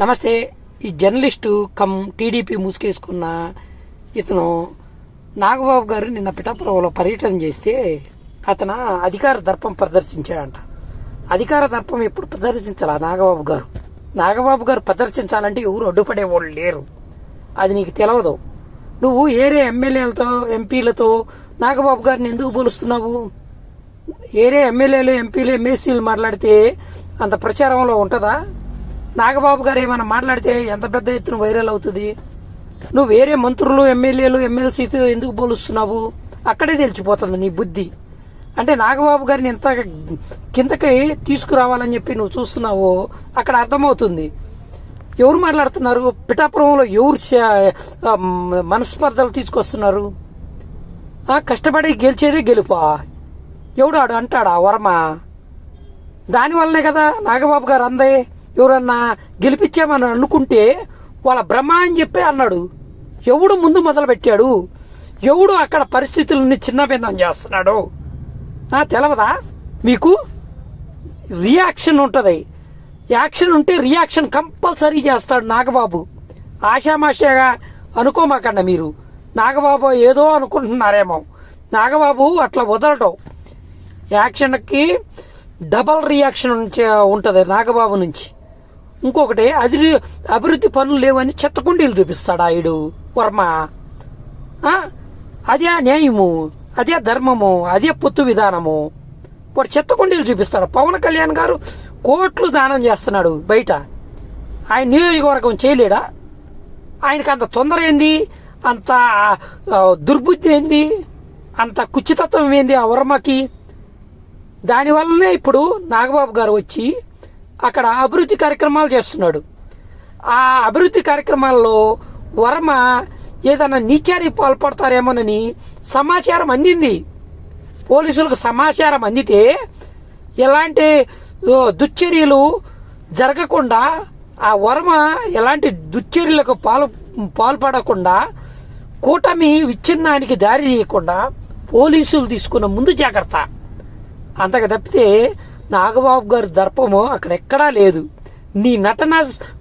నమస్తే ఈ journalist come TDP ముసుకేసుకున్న ఇతను నాగబాబు గారు నిన్న పిఠాపురంలో పర్యటన చేస్తే అతను అధికార దర్పం ప్రదర్శించాడంట. అధికార దర్పం ఎప్పుడు ప్రదర్శించాలా నాగబాబు గారు? నాగబాబు గారు ప్రదర్శించాలంటే ఎవరు అడ్డుపడే వాళ్ళు లేరు. అది నీకు తెలియదు నువ్వు ఏరే ఎమ్మెల్యేలతో ఎంపీలతో నాగబాబు గారిని ఎందుకు పోలుస్తున్నావు? ఏరే ఎమ్మెల్యేలు ఎంపీలు ఎమ్మెల్సీలు మాట్లాడితే అంత ప్రచారంలో ఉంటుందా? నాగబాబు గారు ఏమైనా మాట్లాడితే ఎంత పెద్ద ఎత్తున వైరల్ అవుతుంది? నువ్వు వేరే మంత్రులు ఎమ్మెల్యేలు ఎమ్మెల్సీతో ఎందుకు పోలుస్తున్నావు? అక్కడే తెలిసిపోతుంది నీ బుద్ధి. అంటే నాగబాబు గారిని ఎంత కిందకి తీసుకురావాలని చెప్పి నువ్వు చూస్తున్నావో అక్కడ అర్థమవుతుంది. ఎవరు మాట్లాడుతున్నారు? పిఠాపురంలో ఎవరు చ- మనస్పర్ధలు తీసుకొస్తున్నారు? కష్టపడి గెలిచేదే గెలుపా? ఎవడాడు? అంటాడా? వరమా? దానివల్లనే కదా నాగబాబు గారు అందే. ఎవరన్నా గెలిపించామని అనుకుంటే వాళ్ళ భ్రమ అని చెప్పి అన్నాడు. ఎవడు ముందు మొదలుపెట్టాడు? ఎవడు అక్కడ పరిస్థితులని చిన్నభిన్నం చేస్తున్నాడు? తెలవదా? మీకు రియాక్షన్ ఉంటుంది. యాక్షన్ ఉంటే రియాక్షన్ కంపల్సరీ చేస్తాడు నాగబాబు. ఆషామాషాగా అనుకోమాకండి మీరు. నాగబాబు ఏదో అనుకుంటున్నారేమో. నాగబాబు అట్లా వదలటం. యాక్షన్కి డబల్ రియాక్షన్ ఉంటుంది నాగబాబు నుంచి. ఇంకొకటి అది అభివృద్ధి పనులు లేవని చెత్తకుండీలు చూపిస్తాడు ఆయుడు వర్మ. అదే న్యాయము అదే ధర్మము అదే పొత్తు విధానము. వాడు చెత్తకుండీలు చూపిస్తాడు. పవన్ కళ్యాణ్ గారు కోట్లు దానం చేస్తున్నాడు బయట. ఆయన నియోజకవర్గం చేయలేడా? ఆయనకు అంత తొందర ఏంది? అంత దుర్బుద్ధి ఏంది? అంత కుచ్చితత్వం ఏంది ఆ వర్మకి? దానివల్లనే ఇప్పుడు నాగబాబు గారు వచ్చి అక్కడ అభివృద్ధి కార్యక్రమాలు చేస్తున్నాడు. ఆ అభివృద్ధి కార్యక్రమాల్లో వర్మ ఏదైనా నీచారి పాల్పడతారేమోనని సమాచారం అందింది. పోలీసులకు సమాచారం అందితే ఎలాంటి దుశ్చర్యలు జరగకుండా ఆ వర్మ ఎలాంటి దుశ్చర్యలకు పాలు పాల్పడకుండా కూటమి విచ్ఛిన్నానికి దారి తీయకుండా పోలీసులు తీసుకున్న ముందు జాగ్రత్త. అంతకు తప్పితే నాగబాబు గారి దర్పము అక్కడ ఎక్కడా లేదు. నీ నటన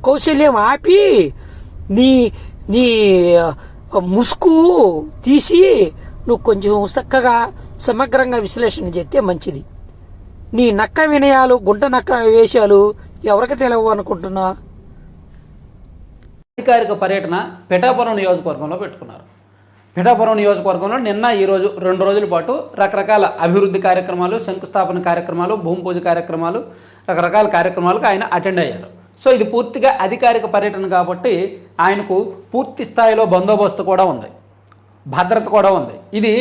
కౌశల్యం ఆపి నీ నీ ముసుగు తీసి నువ్వు కొంచెం చక్కగా సమగ్రంగా విశ్లేషణ చేస్తే మంచిది. నీ నక్క వినయాలు గుంట నక్క వేషాలు ఎవరికి తెలియవు అనుకుంటున్నా? అధికారిక పర్యటన పిఠాపురం నియోజకవర్గంలో పెట్టుకున్నారు. పిఠాపురం నియోజకవర్గంలో నిన్న ఈరోజు రెండు రోజుల పాటు రకరకాల అభివృద్ధి కార్యక్రమాలు శంకుస్థాపన కార్యక్రమాలు భూమి పూజ కార్యక్రమాలు రకరకాల కార్యక్రమాలకు ఆయన అటెండ్ అయ్యారు. సో ఇది పూర్తిగా అధికారిక పర్యటన కాబట్టి ఆయనకు పూర్తి స్థాయిలో బందోబస్తు కూడా ఉంది. భద్రత కూడా ఉంది. ఇది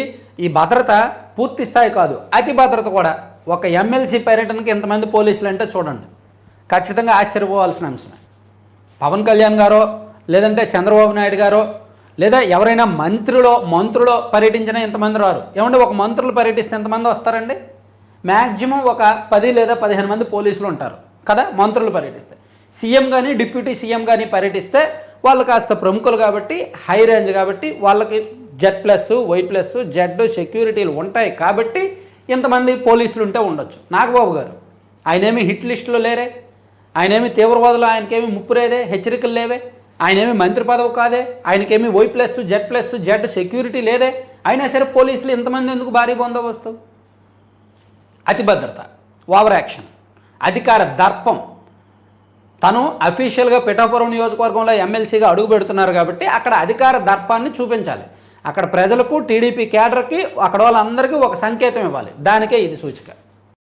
ఈ భద్రత పూర్తి స్థాయి కాదు అతి భద్రత కూడా. ఒక ఎమ్మెల్సీ పర్యటనకి ఎంతమంది పోలీసులు అంటే చూడండి. ఖచ్చితంగా ఆశ్చర్యపోవాల్సిన అంశమే. పవన్ కళ్యాణ్ గారో లేదంటే చంద్రబాబు నాయుడు గారో లేదా ఎవరైనా మంత్రిలో మంత్రులో పర్యటించినా ఎంతమంది రారు? ఏమంటే ఒక మంత్రులు పర్యటిస్తే ఎంతమంది వస్తారండి? మ్యాక్సిమం ఒక పది లేదా పదిహేను మంది పోలీసులు ఉంటారు కదా మంత్రులు పర్యటిస్తే. సీఎం కానీ డిప్యూటీ సీఎం కానీ పర్యటిస్తే వాళ్ళు కాస్త ప్రముఖులు కాబట్టి హై రేంజ్ కాబట్టి వాళ్ళకి Z plus Y plus Z సెక్యూరిటీలు ఉంటాయి కాబట్టి ఇంతమంది పోలీసులు ఉంటే ఉండొచ్చు. నాగబాబు గారు ఆయనేమి హిట్ లిస్టులో లేరే? ఆయనేమి తీవ్రవాదులు ఆయనకేమి ముప్పురేదే హెచ్చరికలు లేవే? ఆయనేమి మంత్రి పదవి కాదే? ఆయనకేమి Y plus Z plus Z security లేదే? అయినా సరే పోలీసులు ఇంతమంది ఎందుకు భారీ బందోబస్తు? అతి భద్రత ఓవర్ యాక్షన్ అధికార దర్పం. తను అఫీషియల్గా పిఠాపురం నియోజకవర్గంలో ఎమ్మెల్సీగా అడుగు పెడుతున్నారు కాబట్టి అక్కడ అధికార దర్పాన్ని చూపించాలి. అక్కడ ప్రజలకు టీడీపీ కేడర్కి అక్కడ వాళ్ళందరికీ ఒక సంకేతం ఇవ్వాలి. దానికే ఇది సూచిక.